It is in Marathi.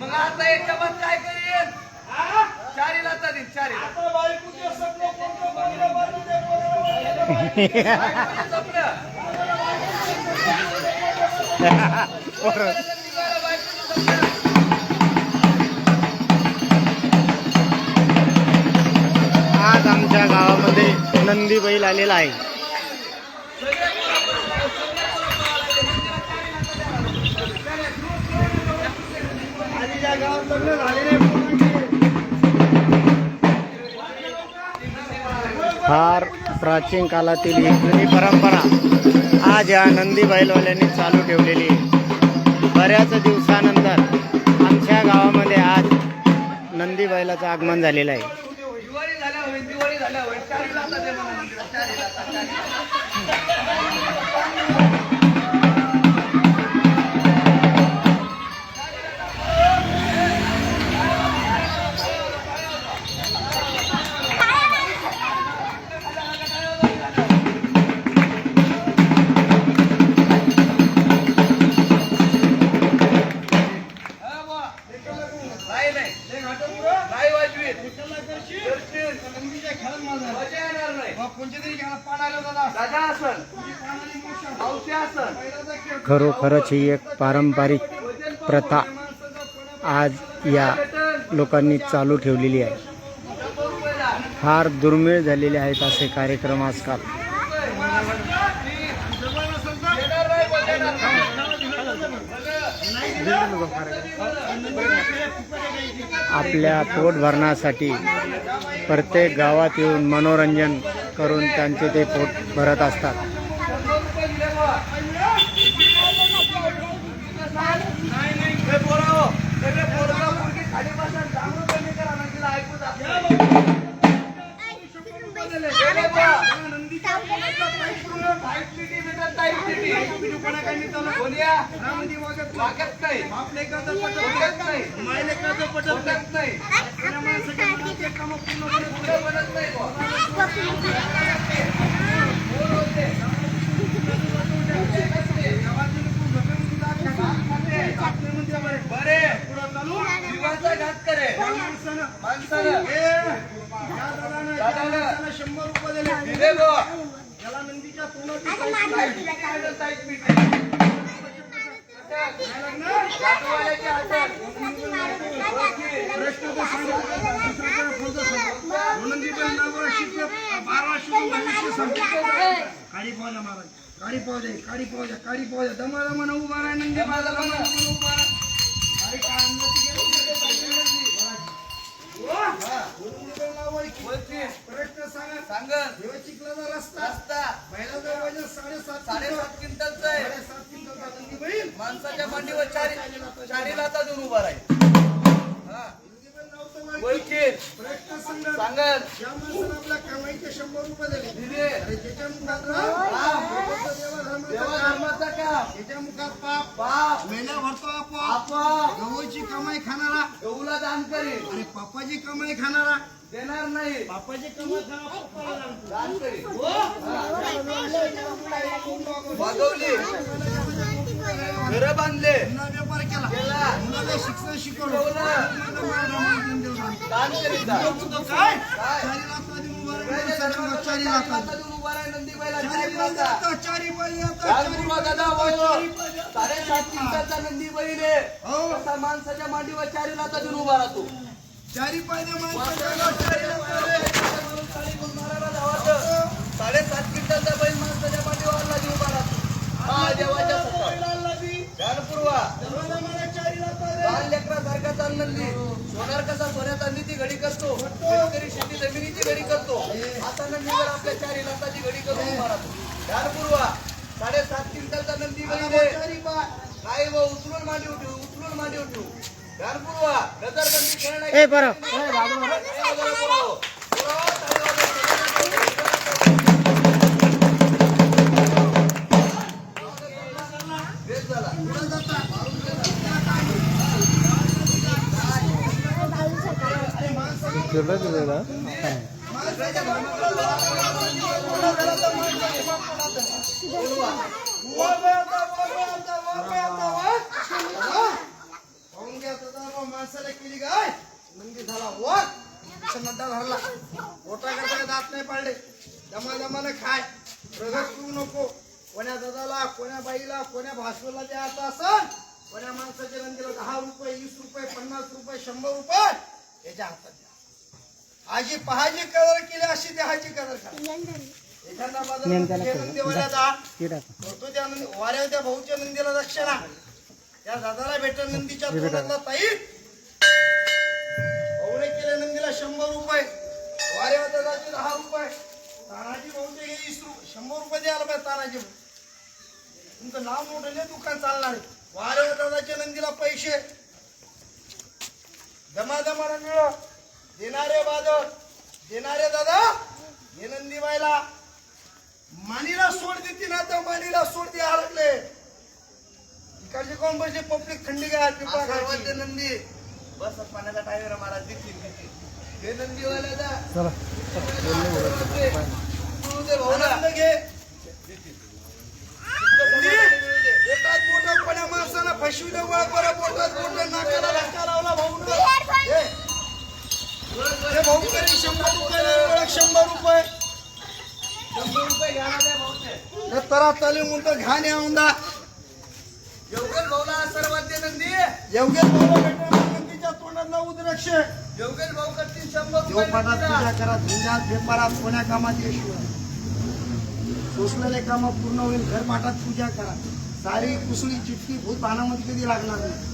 काय करेल चारी आता बायकोचे स्वप्न कोणतं? बंगलं बांधून दे पोराला. आज आमच्या गावामध्ये नंदी बैल आलेला आहे. गावात लग्न झालेले फार प्राचीन काळातील ही जुनी परंपरा आज या नंदी बैलवाल्यांनी चालू ठेवलेली आहे. बऱ्याच दिवसानंतर आमच्या गावामध्ये आज नंदी बैलाचं आगमन झालेलं आहे. दिवाळी झाल्या खरोखरच ही एक पारंपरिक प्रथा आज या लोकांनी चालू ठेवलेली आहे. फार दुर्मिळ झालेले आहेत असे कार्यक्रम आजकाल. आपल्या पोट भरण्यासाठी प्रत्येक गावात येऊन मनोरंजन करून त्यांचे ते पोट भरत असतात. नाही नाही हे पोरावं. सगळे पोरगा पोरगी खाली बसा, डांगरू कमी करा, म्हणजे तिला ऐकू जात नाही. हे बाबा, टाईट पिटी भेटत, टाईट पिटी. बोलिया, वागत नाही. बोलत नाही. बोलत नाही. पुढे बनत नाही बुवा. बरे जीवाचा घात करे माणसानं दादानं शंभर रुपये दिले. दिले बुवा. याला नंदीच्या. काळी पावजा महाराज. काळी पावजा काळी पावजा काळी पावजा दमा दमा न उभा राहा नंदी माझा दमा दमा न उभा राहा. अरे काय प्रश्न सांगा सांगन. देवा चिखलाचा रस्ता रस्ता बैलाचा वजन साडेसात साडेसात क्विंटलचा आहे साडेसात क्विंटलचा नंदी बैल माणसाच्या मांडीवर चारी चारी लाता देऊन उभा राहील हा. नंदीचं नाव तर माहिती. बोलतील. प्रश्न सांगा सांगन. ज्या माणसानं आपल्या कमाईचे शंभर रुपये दिले दिले. अरे ज्याच्या मुखात राम, देवाधर्माचा काम ज्याच्या मुखात पाप बाप मेल्या भरतो आपोआप आपा गवळची कमाई खाणारा गहूला दान करील आणि पप्पाची कमाई खाणारा देणार नाही बापाची कमाई घर बांधले व्यापार केला मुलाला शिक्षण शिकवलं काय? चारी. साडेसात नंदी बैल हो. माणसाच्या मांडीवर चारी देऊन उभा राहतो चारी धावायचं. साडेसात क्विंटलचा बैल माणसाच्या मांडीवर लादी उभा राहतो द्या. बाल लेकरासारखा चाललेली सोनार कसा सोन्या चांदीची घडी करतो. शेतकरी शेती जमिनीची घडी करतो. आता नंदीवर आपल्या चारी लाखाची घडी करून उभा राहतो ध्यानपूर्वा साडेसात क्विंटलचा नंदी बैल नाही व उचलून मांडी उठू उचलून मांडी उठू ए बरं. पुढं जाता. पाहून घ्या दादा, बाबा, माणसाला केली काय नंदी झाला वर नड्डा धरला मोठा करता दात नाही पाडले. दमा दमानं खाय. प्रगत करू नको. कोण्या दादाला कोण्या बाईला कोण्या भासवला द्यायचं असन कोण्या माणसाच्या नंदीला दहा रुपये वीस रुपये पन्नास रुपये शंभर रुपये याच्या हातात द्या. आजी पहाजी कदर केली अशी द्याहाची कदर करा. एखादा बाजार नंदीवाल्या दा होतो त्या वाऱ्या त्या भाऊच्या नंदीला दक्षिणा त्या दादाला भेटल नंदीच्या ताई. नंदीला शंभर रुपये. वाऱ्या दादाचे दहा रुपये. तानाजी भाऊचे हे वीस रुपये. शंभर रुपये द्यायला पाहिजे तानाजी भाऊ तुमचं नाव मोठं नाही दुकान चालणार. वाऱ्या दादाच्या नंदीला पैसे. दमा दमाला मिळ देणारे बादळ देणारे दादा हे नंदी बायला मानीला सोड देते ना तर मानीला सोड दे अडकले इकडचे कोण बसले? पब्लिक थंडी पिंपळा सर्वांचे खायची. नंदी. बस पाण्याचा टायर महाराज देतील देतील. हे नंदीवाल्या जा दे भाऊला. आनंद घे नंदी, माणसाला फसविलं वळ बरं पोटात पोटात नाकाला धक्का लावला भाऊ हे भाऊ तरी शंभर रुपये ओळख शंभर रुपये शंभर रुपये घ्या तरा तली म्हणतो घाण औंदा योगेश भाऊला सर्वांचे नंदी योग्य भाऊ नंदीच्या तोंडात उद्रक्ष योगेश भाऊ करतील शंभर रुपये देवपाठात नंदीला. पूजा करा धुंजात व्यापारात कोण्या कामात यशिवाय सोसलेले काम पूर्ण होईल घर पाठात पूजा करा. सारी कुसळी चिठ्ठी भूत भानामध्ये कधी लागणार नाही.